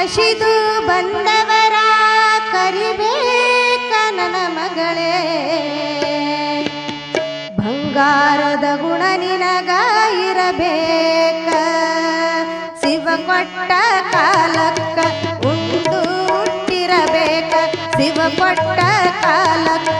ಕಸಿದು ಬಂದವರ ಕರಿಬೇಕ ನನ್ನ ಮಗಳೇ. ಬಂಗಾರದ ಗುಣ ನಿನಗ ಶಿವ ಕೊಟ್ಟ ಕಾಲಕ್ಕ ಉಂಟು ಹುಟ್ಟಿರಬೇಕ. ಶಿವ ಕೊಟ್ಟ ಕಾಲಕ್ಕ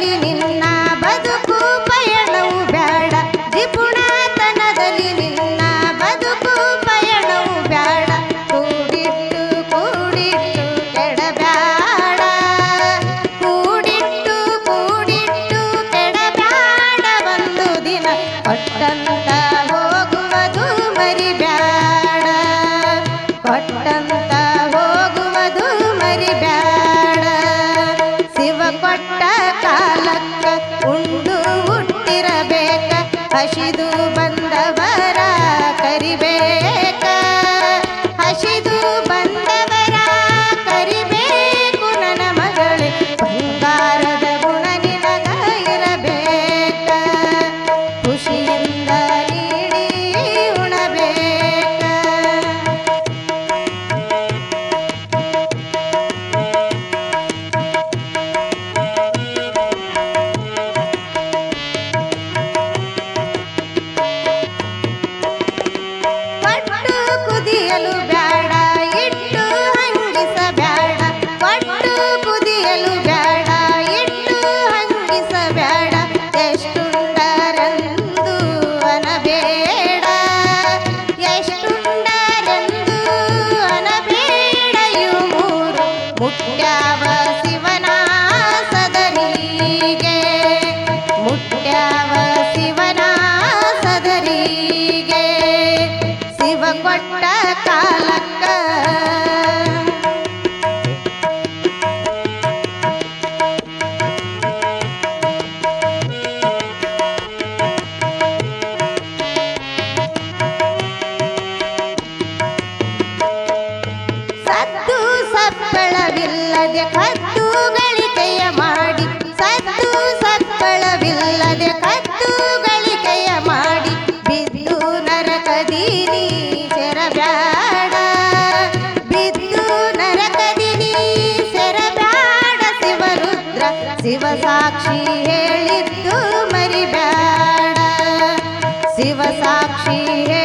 ನಿನ್ನ ಕಾಲಕ್ಕ ಉಂಡು ಹುಟ್ಟಿರಬೇಕ ಹಸಿದು ಸದರಿಗೆ ಮುಟ್ಟ್ಯಾವ ಶಿವನ ಸದರಿಗೆ. ಶಿವ ಕೊಟ್ಟ ಕಾಲಕ್ಕ. ಸತ್ತು ಸಪ್ಪಳವಿಲ್ಲದೆ ಶಿವಸಾಕ್ಷಿ ಹೇಳಿದ್ದು ಮರಿಬೇಡ ಶಿವಸಾಕ್ಷಿ ಹೇಳಿ